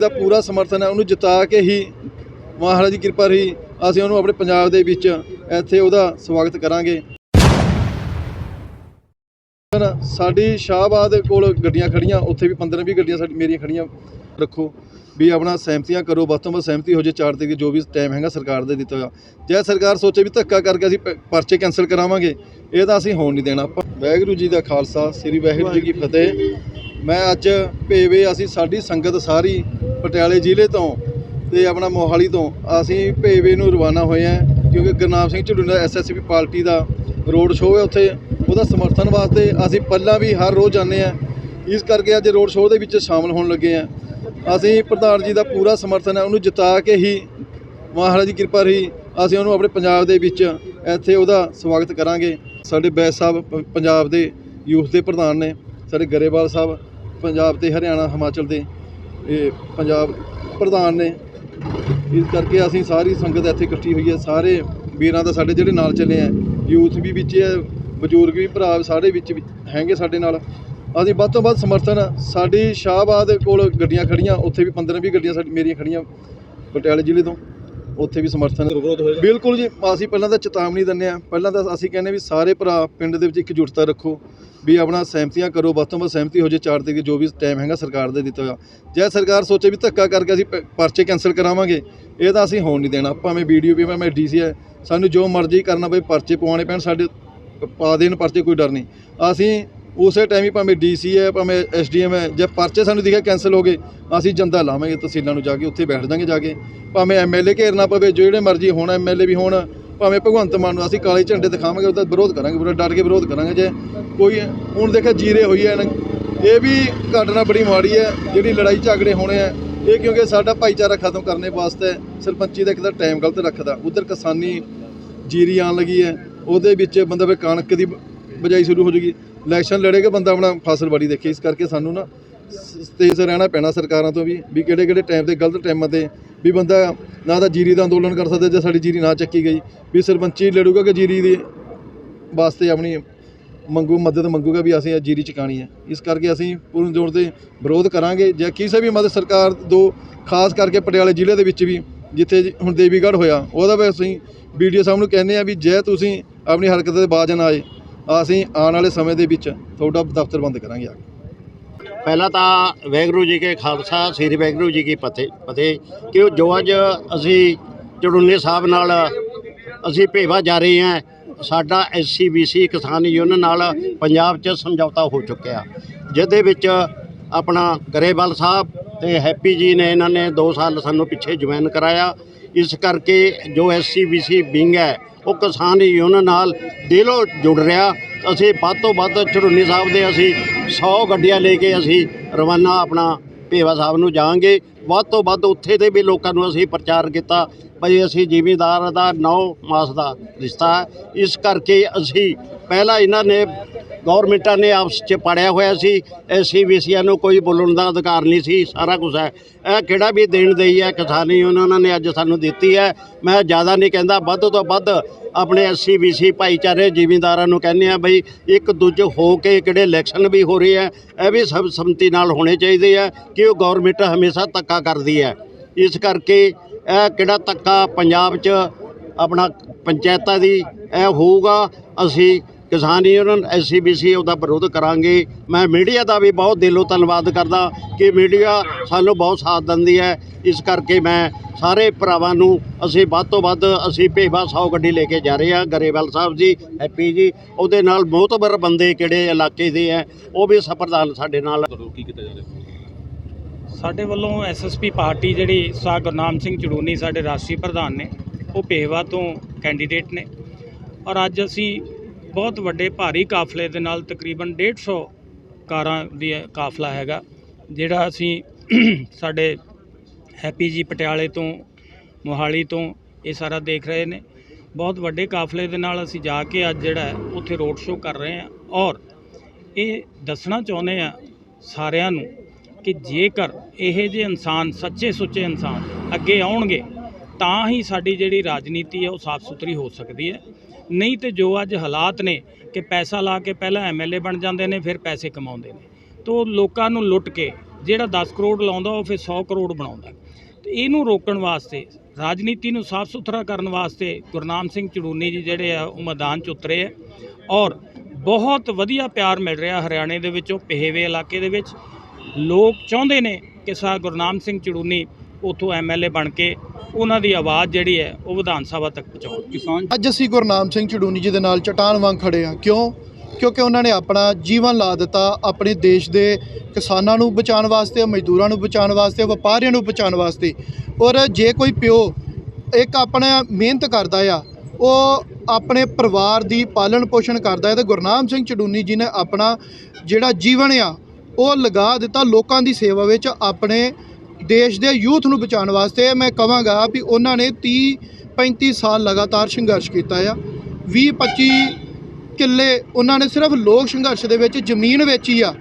ਦਾ ਪੂਰਾ ਸਮਰਥਨ ਹੈ, ਉਹਨੂੰ ਜਿਤਾ ਕੇ ਹੀ ਮਹਾਰਾਜ ਦੀ ਕਿਰਪਾ ਰਹੀ, ਅਸੀਂ ਉਹਨੂੰ ਆਪਣੇ ਪੰਜਾਬ ਦੇ ਵਿੱਚ ਇੱਥੇ ਉਹਦਾ ਸਵਾਗਤ ਕਰਾਂਗੇ। ਸਾਡੀ ਸ਼ਾਹਬਾਦ ਕੋਲ ਗੱਡੀਆਂ ਖੜੀਆਂ ਉੱਥੇ ਵੀ 15 20 ਗੱਡੀਆਂ ਸਾਡੀ ਮੇਰੀਆਂ ਖੜੀਆਂ ਰੱਖੋ, ਵੀ ਆਪਣਾ ਸਹਿਮਤੀਆਂ ਕਰੋ, ਵੱਧ ਤੋਂ ਵੱਧ ਸਹਿਮਤੀ ਹੋ ਜੇ ਚਾਰ ਤਰੀਕ ਜੋ ਵੀ ਟਾਈਮ ਹੈਗਾ ਸਰਕਾਰ ਦੇ ਦਿੱਤਾ ਹੋਇਆ। ਜੇ ਸਰਕਾਰ ਸੋਚੇ ਵੀ ਧੱਕਾ ਕਰਕੇ ਅਸੀਂ ਪ- ਪਰਚੇ ਕੈਂਸਲ ਕਰਾਵਾਂਗੇ, ਇਹ ਤਾਂ ਅਸੀਂ ਹੋਣ ਨਹੀਂ ਦੇਣਾ। ਆਪਾਂ ਵਾਹਿਗੁਰੂ ਜੀ ਦਾ ਖਾਲਸਾ, ਸ੍ਰੀ ਵਾਹਿਗੁਰੂ ਜੀ ਕੀ ਫਤਿਹ। ਮੈਂ ਅੱਜ ਭੇਵੇ ਅਸੀਂ ਸਾਡੀ ਸੰਗਤ ਸਾਰੀ ਪਟਿਆਲੇ ਜ਼ਿਲ੍ਹੇ ਤੋਂ ਤੇ ਆਪਣਾ ਮੋਹਾਲੀ ਤੋਂ ਅਸੀਂ ਭੇਵੇ ਨੂੰ ਰਵਾਨਾ ਹੋਏ ਹਾਂ, ਕਿਉਂਕਿ ਗੁਰਨਾਮ ਸਿੰਘ ਝੁੱਲੂ ਦਾ ਐਸਐਸਪੀ ਪਾਰਟੀ ਦਾ ਰੋਡ ਸ਼ੋਅ ਹੈ ਉੱਥੇ, ਉਹਦਾ ਸਮਰਥਨ ਵਾਸਤੇ ਅਸੀਂ ਪਹਿਲਾਂ ਵੀ ਹਰ ਰੋਜ਼ ਜਾਂਦੇ ਹਾਂ। ਇਸ ਕਰਕੇ ਅੱਜ ਰੋਡ ਸ਼ੋਅ ਦੇ ਵਿੱਚ ਸ਼ਾਮਲ ਹੋਣ ਲੱਗੇ ਹਾਂ। ਅਸੀਂ ਪ੍ਰਧਾਨ ਜੀ ਦਾ ਪੂਰਾ ਸਮਰਥਨ ਹੈ, ਉਹਨੂੰ ਜਿਤਾ ਕੇ ਹੀ ਮਹਾਰਾਜ ਦੀ ਕਿਰਪਾ ਰਹੀ, ਅਸੀਂ ਉਹਨੂੰ ਆਪਣੇ ਪੰਜਾਬ ਦੇ ਵਿੱਚ ਇੱਥੇ ਉਹਦਾ ਸਵਾਗਤ ਕਰਾਂਗੇ। ਸਾਡੇ ਬੈਸ ਸਾਹਿਬ ਪ- ਪੰਜਾਬ ਦੇ ਯੂਥ ਦੇ ਪ੍ਰਧਾਨ ਨੇ, ਸਾਡੇ ਗਰੇਵਾਲ ਸਾਹਿਬ ਪੰਜਾਬ ਤੇ ਹਰਿਆਣਾ, ਹਿਮਾਚਲ ਦੇ ਇਹ ਪੰਜਾਬ ਪ੍ਰਧਾਨ ਨੇ। ਇਸ ਕਰਕੇ ਅਸੀਂ ਸਾਰੀ ਸੰਗਤ ਇੱਥੇ ਇਕੱਠੀ ਹੋਈ ਹੈ। ਸਾਰੇ ਵੀਰਾਂ ਦਾ ਸਾਡੇ ਜਿਹੜੇ ਨਾਲ ਚੱਲੇ ਆ ਯੂਥ ਵੀ ਵਿੱਚ ਹੈ, ਬਜ਼ੁਰਗ ਵੀ, ਭਰਾ ਸਾਰੇ ਵਿੱਚ ਵੀ ਹੈਗੇ ਸਾਡੇ ਨਾਲ। ਅਸੀਂ ਵੱਧ ਤੋਂ ਵੱਧ ਸਮਰਥਨ ਸਾਡੀ ਸ਼ਾਹਬਾਦ ਕੋਲ ਗੱਡੀਆਂ ਖੜੀਆਂ ਉੱਥੇ ਵੀ 15 20 ਗੱਡੀਆਂ ਸਾਡੀ ਮੇਰੀਆਂ ਖੜੀਆਂ ਪਟਿਆਲੇ ਜ਼ਿਲ੍ਹੇ ਤੋਂ। ਉੱਥੇ ਵੀ ਸਮਰਥਨ ਬਿਲਕੁਲ ਜੀ ਅਸੀਂ ਪਹਿਲਾਂ ਤਾਂ ਚੇਤਾਵਨੀ ਦਿੰਦੇ ਆ ਪਹਿਲਾਂ ਤਾਂ ਅਸੀਂ ਕਹਿੰਦੇ ਵੀ ਸਾਰੇ ਭਰਾ ਪਿੰਡ ਦੇ ਵਿੱਚ ਇਕਜੁੱਟਤਾ ਰੱਖੋ ਵੀ ਆਪਣਾ ਸਹਿਮਤੀਆਂ ਕਰੋ ਵੱਧ ਤੋਂ ਵੱਧ ਸਹਿਮਤੀ ਹੋ ਜੇ ਚਾਰ ਤਰੀਕ ਜੋ ਵੀ ਟਾਈਮ ਹੈਗਾ ਸਰਕਾਰ ਦੇ ਦਿੱਤਾ ਹੋਇਆ। ਜੇ ਸਰਕਾਰ ਸੋਚੇ ਵੀ ਧੱਕਾ ਕਰਕੇ ਅਸੀਂ ਪਰਚੇ ਕੈਂਸਲ ਕਰਾਵਾਂਗੇ ਇਹ ਤਾਂ ਅਸੀਂ ਹੋਣ ਨਹੀਂ ਦੇਣਾ। ਭਾਵੇਂ ਵੀਡੀਓ ਵੀ ਭਾਵੇਂ ਡੀਸੀ ਹੈ ਸਾਨੂੰ ਜੋ ਮਰਜ਼ੀ ਕਰਨਾ ਪਏ ਪਰਚੇ ਪਵਾਉਣੇ ਪੈਣ ਸਾਡੇ ਪਾ ਦੇਣ ਪਰਚੇ ਕੋਈ ਡਰ ਨਹੀਂ। ਅਸੀਂ ਉਸੇ ਟਾਈਮ ਹੀ ਭਾਵੇਂ ਡੀਸੀ ਹੈ ਭਾਵੇਂ ਐਸਡੀਐਮ ਹੈ ਜੇ ਪਰਚੇ ਸਾਨੂੰ ਦਿਖਿਆ ਕੈਂਸਲ ਹੋ ਗਏ ਅਸੀਂ ਜੰਦਾ ਲਾਵਾਂਗੇ ਤਹਿਸੀਲਾਂ ਨੂੰ ਜਾ ਕੇ ਉੱਥੇ ਬੈਠ ਜਾਾਂਗੇ ਜਾ ਕੇ। ਭਾਵੇਂ ਐਮਐਲਏ ਘੇਰਨਾ ਪਵੇ ਜਿਹੜੇ ਮਰਜ਼ੀ ਹੋਣ ਐਮਐਲਏ ਵੀ ਹੋਣ ਭਾਵੇਂ ਭਗਵੰਤ ਮਾਨ ਨੂੰ ਅਸੀਂ ਕਾਲੇ ਝੰਡੇ ਦਿਖਾਵਾਂਗੇ ਉਹਦਾ ਵਿਰੋਧ ਕਰਾਂਗੇ ਪੂਰਾ ਡਟ ਕੇ ਵਿਰੋਧ ਕਰਾਂਗੇ ਜੇ ਕੋਈ ਹੁਣ ਦੇਖਿਆ ਜੀਰੇ ਹੋਈ ਹੈ ਨਾ, ਇਹ ਵੀ ਘਟਨਾ ਬੜੀ ਮਾੜੀ ਹੈ ਜਿਹੜੀ ਲੜਾਈ ਝਗੜੇ ਹੋਣੇ ਆ। ਇਹ ਕਿਉਂਕਿ ਸਾਡਾ ਭਾਈਚਾਰਾ ਖਤਮ ਕਰਨੇ ਵਾਸਤੇ ਸਰਪੰਚੀ ਦਾ ਇੱਕ ਤਾਂ ਟਾਈਮ ਗਲਤ ਰੱਖਦਾ। ਉਧਰ ਕਿਸਾਨੀ ਜੀਰੀ ਆਉਣ ਲੱਗੀ ਹੈ ਉਹਦੇ ਵਿੱਚ ਬੰਦਾ ਫਿਰ ਕਣਕ ਦੀ ਬਜਾਈ ਸ਼ੁਰੂ ਹੋ ਜੂਗੀ। ਇਲੈਕਸ਼ਨ ਲੜੇਗਾ ਬੰਦਾ ਆਪਣਾ ਫਸਲ ਬਾੜੀ ਦੇਖੇ। ਇਸ ਕਰਕੇ ਸਾਨੂੰ ਨਾ ਸ- ਤੇਜ਼ ਰਹਿਣਾ ਪੈਣਾ ਸਰਕਾਰਾਂ ਤੋਂ ਵੀ ਵੀ ਕਿਹੜੇ ਕਿਹੜੇ ਟਾਈਮ ਤੇ ਗਲਤ ਟਾਈਮਾਂ ਤੇ ਵੀ ਬੰਦਾ ਨਾ ਤਾਂ ਜੀਰੀ ਦਾ ਅੰਦੋਲਨ ਕਰ ਸਕਦਾ ਜੇ ਸਾਡੀ ਜੀਰੀ ਨਾ ਚੱਕੀ ਗਈ। ਵੀ ਸਰਪੰਚੀ ਲੜੂਗਾ ਕਿ ਜੀਰੀ ਦੀ ਵਾਸਤੇ ਆਪਣੀ ਮੰਗੂ ਮਦਦ ਮੰਗੂਗਾ ਵੀ ਅਸੀਂ ਇਹ ਜੀਰੀ ਚਕਾਣੀ ਹੈ। ਇਸ ਕਰਕੇ ਅਸੀਂ ਪੂਰਨ ਜ਼ੋਰ ਤੇ ਵਿਰੋਧ ਕਰਾਂਗੇ ਜੇ ਕਿਸੇ ਵੀ ਮਦਦ ਸਰਕਾਰ ਦੋ, ਖਾਸ ਕਰਕੇ ਪਟਿਆਲੇ ਜ਼ਿਲ੍ਹੇ ਦੇ ਵਿੱਚ ਵੀ, ਜਿੱਥੇ ਜੀ ਹੁਣ ਦੇਵੀਗੜ੍ਹ ਹੋਇਆ, ਉਹਦਾ ਵੀ ਅਸੀਂ ਵੀਡੀਓ ਸਾਹਿਬ ਨੂੰ ਕਹਿੰਦੇ ਆ ਵੀ ਜੇ ਤੁਸੀਂ ਆਪਣੀ ਹਰਕਤ ਦੇ ਬਾਜ ਨਾ ਆਏ ਅਸੀਂ ਆਉਣ ਵਾਲੇ ਸਮੇਂ ਦੇ ਵਿੱਚ ਤੁਹਾਡਾ ਦਫ਼ਤਰ ਬੰਦ ਕਰਾਂਗੇ ਆ ਪਹਿਲਾਂ ਤਾਂ ਵਾਹਿਗੁਰੂ ਜੀ ਕੇ ਖਾਲਸਾ, ਸ੍ਰੀ ਵਾਹਿਗੁਰੂ ਜੀ ਕੀ ਫਤਿਹ। ਫਤਿਹ। ਕਿ ਜੋ ਅੱਜ ਅਸੀਂ ਚੜੂਨੇ ਸਾਹਿਬ ਨਾਲ ਅਸੀਂ ਭੇਵਾ ਜਾ ਰਹੇ ਹਾਂ, ਸਾਡਾ ਐਸਸੀਬੀਸੀ ਕਿਸਾਨ ਯੂਨੀਅਨ ਨਾਲ ਪੰਜਾਬ 'ਚ ਸਮਝੌਤਾ ਹੋ ਚੁੱਕਿਆ। ਜਿਹਦੇ ਵਿੱਚ ਆਪਣਾ ਗਰੇਵਾਲ ਸਾਹਿਬ ਤੇ ਹੈਪੀ ਜੀ ਨੇ, ਇਹਨਾਂ ਨੇ 2 ਸਾਲ ਸਾਨੂੰ ਪਿੱਛੇ ਜੁਆਇਨ ਕਰਾਇਆ। ਇਸ ਕਰਕੇ ਜੋ ਐਸਸੀਬੀਸੀ ਵਿੰਗ ਹੈ, ਉਹ ਕਿਸਾਨ ਯੂਨੀਅਨ ਨਾਲ ਦਿਲੋਂ ਜੁੜ ਰਿਹਾ। ਅਸੀਂ ਵੱਧ ਤੋਂ ਵੱਧ ਚੜੂਨੀ ਸਾਹਿਬ ਦੇ ਅਸੀਂ 100 ਗੱਡੀਆਂ ਲੈ ਕੇ ਅਸੀਂ ਰਵਾਨਾ ਆਪਣਾ ਭੇਵਾ ਸਾਹਿਬ ਨੂੰ ਜਾਵਾਂਗੇ। ਵੱਧ ਤੋਂ ਵੱਧ ਉੱਥੇ ਦੇ ਵੀ ਲੋਕਾਂ ਨੂੰ ਅਸੀਂ ਪ੍ਰਚਾਰ ਕੀਤਾ। ਭਈ ਅਸੀਂ ਜ਼ਿਮੀਦਾਰ ਦਾ 9 ਮਾਸ ਦਾ ਰਿਸ਼ਤਾ ਹੈ। ਇਸ ਕਰਕੇ ਅਸੀਂ ਪਹਿਲਾਂ ਇਹਨਾਂ ਨੇ ਗਵਰਨਮੈਂਟਾਂ ਨੇ ਆਪਸ 'ਚ ਪੜਿਆ ਹੋਇਆ ਸੀ ਐਸਸੀ ਬੀਸੀਆਂ ਨੂੰ ਕੋਈ ਬੋਲਣ ਦਾ ਅਧਿਕਾਰ ਨਹੀਂ ਸੀ, ਸਾਰਾ ਕੁਝ ਹੈ। ਇਹ ਕਿਹੜਾ ਵੀ ਦੇਣ ਦੇਈ ਹੈ, ਕਿਸਾਨੀ ਉਹਨਾਂ ਨੇ ਅੱਜ ਸਾਨੂੰ ਦਿੱਤੀ ਹੈ। ਮੈਂ ਜ਼ਿਆਦਾ ਨਹੀਂ ਕਹਿੰਦਾ, ਵੱਧ ਤੋਂ ਵੱਧ ਆਪਣੇ ਐਸਸੀ ਬੀਸੀ ਭਾਈਚਾਰੇ ਜ਼ਿਮੀਂਦਾਰਾਂ ਨੂੰ ਕਹਿੰਦੇ ਆ ਬਈ, ਇੱਕ ਦੂਜੇ ਹੋ ਕੇ ਕਿਹੜੇ ਇਲੈਕਸ਼ਨ ਵੀ ਹੋ ਰਹੇ ਆ ਇਹ ਵੀ ਸਭ ਸੰਮਤੀ ਨਾਲ ਹੋਣੇ ਚਾਹੀਦੇ ਆ ਕਿ ਉਹ ਗਵਰਨਮੈਂਟ ਹਮੇਸ਼ਾ ਧੱਕਾ ਕਰਦੀ ਹੈ। ਇਸ ਕਰਕੇ ਇਹ ਕਿਹੜਾ ਧੱਕਾ ਪੰਜਾਬ 'ਚ ਆਪਣਾ ਪੰਚਾਇਤਾਂ ਦੀ, ਇਹ ਹੋਊਗਾ, ਅਸੀਂ ਕਿਸਾਨ ਯੂਨੀਅਨ ਐਸਸੀਬੀਸੀ ਉਹਦਾ ਵਿਰੋਧ ਕਰਾਂਗੇ। ਮੈਂ ਮੀਡੀਆ ਦਾ ਵੀ ਬਹੁਤ ਦਿਲੋਂ ਧੰਨਵਾਦ ਕਰਦਾ ਕਿ ਮੀਡੀਆ ਸਾਨੂੰ ਬਹੁਤ ਸਾਥ ਦਿੰਦੀ ਹੈ। ਇਸ ਕਰਕੇ ਮੈਂ ਸਾਰੇ ਭਰਾਵਾਂ ਨੂੰ ਅਸੀਂ ਵੱਧ ਤੋਂ ਵੱਧ ਅਸੀਂ ਭੇਵਾ 100 ਗੱਡੀ ਲੈ ਕੇ ਜਾ ਰਹੇ ਹਾਂ। ਗਰੇਵਾਲ ਸਾਹਿਬ ਜੀ ਹੈਪੀ ਜੀ ਉਹਦੇ ਨਾਲ ਮੋਹਤਬਰ ਬੰਦੇ ਕਿਹੜੇ ਇਲਾਕੇ ਦੇ ਹੈ ਉਹ ਵੀ ਸਪਰਦਾਨ ਸਾਡੇ ਨਾਲ। ਸਾਡੇ ਵੱਲੋਂ ਐਸਐਸਪੀ ਪਾਰਟੀ ਜਿਹੜੀ ਸਾ ਗੁਰਨਾਮ ਸਿੰਘ ਚੜੂਨੀ ਸਾਡੇ ਰਾਸ਼ਟਰੀ ਪ੍ਰਧਾਨ ਨੇ ਉਹ ਪੇਵਾ ਤੋਂ ਕੈਂਡੀਡੇਟ ਨੇ। ਔਰ ਅੱਜ ਅਸੀਂ ਬਹੁਤ ਵੱਡੇ ਭਾਰੀ ਕਾਫਲੇ ਦੇ ਨਾਲ ਤਕਰੀਬਨ 150 ਕਾਰਾਂ ਦੀ ਕਾਫਲਾ ਹੈਗਾ, ਜਿਹੜਾ ਅਸੀਂ ਸਾਡੇ ਹੈਪੀ ਜੀ ਪਟਿਆਲੇ ਤੋਂ, ਮੋਹਾਲੀ ਤੋਂ ਇਹ ਸਾਰਾ ਦੇਖ ਰਹੇ ਨੇ। ਬਹੁਤ ਵੱਡੇ ਕਾਫਲੇ ਦੇ ਨਾਲ ਅਸੀਂ ਜਾ ਕੇ ਅੱਜ ਜਿਹੜਾ ਉੱਥੇ ਰੋਡ ਸ਼ੋਅ ਕਰ ਰਹੇ ਹਾਂ ਔਰ ਇਹ ਦੱਸਣਾ ਚਾਹੁੰਦੇ ਆ ਸਾਰਿਆਂ ਨੂੰ ਕਿ ਜੇਕਰ ਇਹ ਜਿਹੇ ਇਨਸਾਨ, ਸੱਚੇ ਸੁੱਚੇ ਇਨਸਾਨ ਅੱਗੇ ਆਉਣਗੇ ਤਾਂ ਹੀ ਸਾਡੀ ਜਿਹੜੀ ਰਾਜਨੀਤੀ ਹੈ ਉਹ ਸਾਫ਼ ਸੁਥਰੀ ਹੋ ਸਕਦੀ ਹੈ। ਨਹੀਂ ਤੇ ਜੋ ਅੱਜ ਹਾਲਾਤ ਨੇ ਕਿ ਪੈਸਾ ਲਾ ਕੇ ਪਹਿਲਾਂ ਐਮਐਲਏ ਬਣ ਜਾਂਦੇ ਨੇ, ਫਿਰ ਪੈਸੇ ਕਮਾਉਂਦੇ ਨੇ। ਤੋ ਲੋਕਾਂ ਨੂੰ ਲੁੱਟ ਕੇ ਜਿਹੜਾ 10 ਕਰੋੜ ਲਾਉਂਦਾ, ਉਹ ਫਿਰ 100 ਕਰੋੜ ਬਣਾਉਂਦਾ। ਤੇ ਇਹਨੂੰ ਰੋਕਣ ਵਾਸਤੇ, ਰਾਜਨੀਤੀ ਨੂੰ ਸਾਫ਼ ਸੁਥਰਾ ਕਰਨ ਵਾਸਤੇ ਗੁਰਨਾਮ ਸਿੰਘ ਚੜੂਨੀ ਜੀ ਜਿਹੜੇ ਆ, ਉਹ ਮੈਦਾਨ 'ਚ ਉਤਰੇ ਆ। ਔਰ ਬਹੁਤ ਵਧੀਆ ਪਿਆਰ ਮਿਲ ਰਿਹਾ ਹਰਿਆਣੇ ਦੇ ਵਿੱਚੋਂ ਪਹੇਵੇ ਇਲਾਕੇ ਦੇ ਵਿੱਚ। ਲੋਕ ਚਾਹੁੰਦੇ ਨੇ ਕਿ ਸਾ ਗੁਰਨਾਮ ਸਿੰਘ ਚੜੂਨੀ ਉਥੋਂ ਐਮਐਲਏ ਬਣ ਕੇ ਉਹਨਾਂ ਦੀ ਆਵਾਜ਼ ਜਿਹੜੀ ਹੈ ਉਹ ਵਿਧਾਨ ਸਭਾ ਤੱਕ ਪਹੁੰਚਾਉਣ। ਕਿਸਾਨ ਅੱਜ ਅਸੀਂ ਗੁਰਨਾਮ ਸਿੰਘ ਚੜੂਨੀ ਜੀ ਦੇ ਨਾਲ ਚਟਾਨ ਵਾਂਗ ਖੜੇ ਹਾਂ। ਕਿਉਂ? ਕਿਉਂਕਿ ਉਹਨਾਂ ਨੇ ਆਪਣਾ ਜੀਵਨ ਲਾ ਦਿੱਤਾ, ਆਪਣੇ ਦੇਸ਼ ਦੇ ਕਿਸਾਨਾਂ ਨੂੰ ਬਚਾਉਣ ਵਾਸਤੇ, ਮਜ਼ਦੂਰਾਂ ਨੂੰ ਬਚਾਉਣ ਵਾਸਤੇ, ਵਪਾਰੀਆਂ ਨੂੰ ਬਚਾਉਣ ਵਾਸਤੇ। ਔਰ ਜੇ ਕੋਈ ਪਿਓ ਇੱਕ ਆਪਣਾ ਮਿਹਨਤ ਕਰਦਾ ਆ, ਉਹ ਆਪਣੇ ਪਰਿਵਾਰ ਦੀ ਪਾਲਣ ਪੋਸ਼ਣ ਕਰਦਾ ਹੈ, ਤੇ ਗੁਰਨਾਮ ਸਿੰਘ ਚੜੂਨੀ ਜੀ ਨੇ ਆਪਣਾ ਜਿਹੜਾ ਜੀਵਨ ਆ, ਉਹ ਲਗਾ ਦਿੱਤਾ ਲੋਕਾਂ ਦੀ ਸੇਵਾ ਵਿੱਚ, ਆਪਣੇ ਦੇਸ਼ ਦੇ ਯੂਥ ਨੂੰ ਬਚਾਉਣ ਵਾਸਤੇ ਮੈਂ ਕਹਾਂਗਾ ਵੀ ਉਹਨਾਂ ਨੇ 30 35 ਸਾਲ ਲਗਾਤਾਰ ਸੰਘਰਸ਼ ਕੀਤਾ ਆ। 20 25 ਕਿੱਲੇ ਉਹਨਾਂ ਨੇ ਸਿਰਫ ਲੋਕ ਸੰਘਰਸ਼ ਦੇ ਵਿੱਚ ਜ਼ਮੀਨ ਵੇਚੀ ਆ।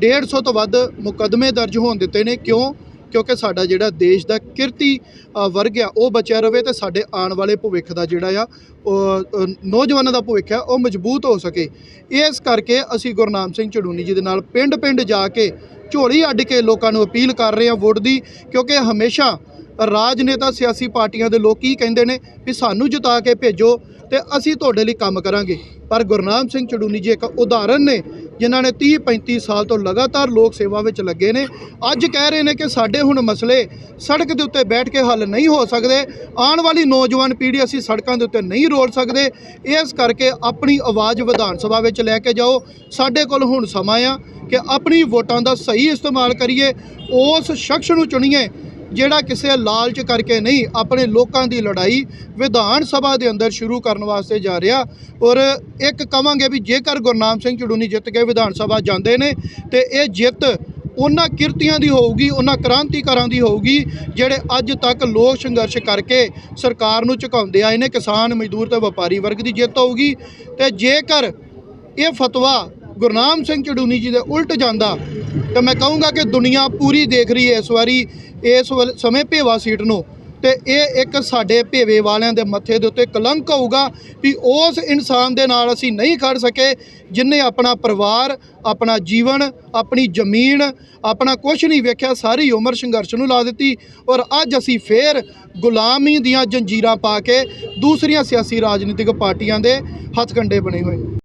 150 ਤੋਂ ਵੱਧ ਮੁਕੱਦਮੇ ਦਰਜ ਹੋਣ ਦਿੱਤੇ ਨੇ। ਕਿਉਂ? ਕਿਉਂਕਿ ਸਾਡਾ ਜਿਹੜਾ ਦੇਸ਼ ਦਾ ਕਿਰਤੀ ਵਰਗ ਆ, ਉਹ ਬਚਿਆ ਰਵੇ ਤੇ ਸਾਡੇ ਆਉਣ ਵਾਲੇ ਭਵਿੱਖ ਦਾ ਜਿਹੜਾ ਆ, ਉਹ ਨੌਜਵਾਨਾਂ ਦਾ ਭਵਿੱਖ ਆ, ਉਹ ਮਜ਼ਬੂਤ ਹੋ ਸਕੇ। ਇਸ ਕਰਕੇ ਅਸੀਂ ਗੁਰਨਾਮ ਸਿੰਘ ਚੜੂਨੀ ਜੀ ਦੇ ਨਾਲ ਪਿੰਡ-ਪਿੰਡ ਜਾ ਕੇ ਝੋਲੀ ਅੱਡ ਕੇ ਲੋਕਾਂ ਨੂੰ ਅਪੀਲ ਕਰ ਰਹੇ ਹਾਂ ਵੋਟ ਦੀ, ਕਿਉਂਕਿ ਹਮੇਸ਼ਾ ਰਾਜਨੇਤਾ ਸਿਆਸੀ ਪਾਰਟੀਆਂ ਦੇ ਲੋਕ ਕੀ ਕਹਿੰਦੇ ਨੇ ਵੀ ਸਾਨੂੰ ਜਿਤਾ ਕੇ ਭੇਜੋ ਤੇ ਅਸੀਂ ਤੁਹਾਡੇ ਲਈ ਕੰਮ ਕਰਾਂਗੇ। ਪਰ ਗੁਰਨਾਮ ਸਿੰਘ ਚੜੂਨੀ ਜੀ ਇੱਕ ਉਦਾਹਰਨ ਨੇ ਜਿਨ੍ਹਾਂ ਨੇ 30 35 ਸਾਲ ਤੋਂ ਲਗਾਤਾਰ ਲੋਕ ਸੇਵਾ ਵਿੱਚ ਲੱਗੇ ਨੇ। ਅੱਜ ਕਹਿ ਰਹੇ ਨੇ ਕਿ ਸਾਡੇ ਹੁਣ ਮਸਲੇ ਸੜਕ ਦੇ ਉੱਤੇ ਬੈਠ ਕੇ ਹੱਲ ਨਹੀਂ ਹੋ ਸਕਦੇ। ਆਉਣ ਵਾਲੀ ਨੌਜਵਾਨ ਪੀੜ੍ਹੀ ਅਸੀਂ ਸੜਕਾਂ ਦੇ ਉੱਤੇ ਨਹੀਂ ਰੋਲ ਸਕਦੇ। ਇਸ ਕਰਕੇ ਆਪਣੀ ਆਵਾਜ਼ ਵਿਧਾਨ ਸਭਾ ਵਿੱਚ ਲੈ ਕੇ ਜਾਓ। ਸਾਡੇ ਕੋਲ ਹੁਣ ਸਮਾਂ ਆ ਕਿ ਆਪਣੀ ਵੋਟਾਂ ਦਾ ਸਹੀ ਇਸਤੇਮਾਲ ਕਰੀਏ। ਉਸ ਸ਼ਖਸ ਨੂੰ ਚੁਣੀਏ ਜਿਹੜਾ ਕਿਸੇ ਲਾਲਚ ਕਰਕੇ ਨਹੀਂ, ਆਪਣੇ ਲੋਕਾਂ ਦੀ ਲੜਾਈ ਵਿਧਾਨ ਸਭਾ ਦੇ ਅੰਦਰ ਸ਼ੁਰੂ ਕਰਨ ਵਾਸਤੇ ਜਾ ਰਿਹਾ। ਔਰ ਇੱਕ ਕਵਾਂਗੇ ਵੀ ਜੇਕਰ ਗੁਰਨਾਮ ਸਿੰਘ ਚੜੂਨੀ ਜਿੱਤ ਕੇ ਵਿਧਾਨ ਸਭਾ ਜਾਂਦੇ ਨੇ, ਤੇ ਇਹ ਜਿੱਤ ਉਹਨਾਂ ਕਿਰਤੀਆਂ ਦੀ ਹੋਊਗੀ, ਉਹਨਾਂ ਕ੍ਰਾਂਤੀਕਾਰਾਂ ਦੀ ਹੋਊਗੀ, ਜਿਹੜੇ ਅੱਜ ਤੱਕ ਲੋਕ ਸੰਘਰਸ਼ ਕਰਕੇ ਸਰਕਾਰ ਨੂੰ ਝੁਕਾਉਂਦੇ ਆਏ ਨੇ, ਕਿਸਾਨ, ਮਜ਼ਦੂਰ ਤੇ ਵਪਾਰੀ ਵਰਗ ਦੀ ਜਿੱਤ ਹੋਊਗੀ। ਤੇ ਜੇਕਰ ਇਹ ਫਤਵਾ ਗੁਰਨਾਮ ਸਿੰਘ ਚੜੂਨੀ ਜੀ ਦੇ ਉਲਟ ਜਾਂਦਾ, ਤਾਂ ਮੈਂ ਕਹੂੰਗਾ ਕਿ ਦੁਨੀਆ ਪੂਰੀ ਦੇਖ ਰਹੀ ਹੈ ਇਸ ਵਾਰੀ ਇਸ ਵੇਲੇ ਸਮੇਂ ਭੇਵਾ ਸੀਟ ਨੂੰ ਤੇ ਇਹ ਇੱਕ ਸਾਡੇ ਭੇਵੇ ਵਾਲਿਆਂ ਦੇ ਮੱਥੇ ਦੇ ਉੱਤੇ ਕਲੰਕ ਹੋਊਗਾ ਵੀ ਉਸ ਇਨਸਾਨ ਦੇ ਨਾਲ ਅਸੀਂ ਨਹੀਂ ਖੜ ਸਕੇ, ਜਿਨੇ ਆਪਣਾ ਪਰਿਵਾਰ, ਆਪਣਾ ਜੀਵਨ, ਆਪਣੀ ਜ਼ਮੀਨ, ਆਪਣਾ ਕੁਝ ਨਹੀਂ ਵੇਖਿਆ, ਸਾਰੀ ਉਮਰ ਸੰਘਰਸ਼ ਨੂੰ ਲਾ ਦਿੱਤੀ ਔਰ ਅੱਜ ਅਸੀਂ ਫੇਰ ਗੁਲਾਮੀ ਦੀਆਂ ਜੰਜੀਰਾਂ ਪਾ ਕੇ ਦੂਸਰੀਆਂ ਸਿਆਸੀ ਰਾਜਨੀਤਿਕ ਪਾਰਟੀਆਂ ਦੇ ਹੱਥਕੰਡੇ ਬਣੇ ਹੋਏ।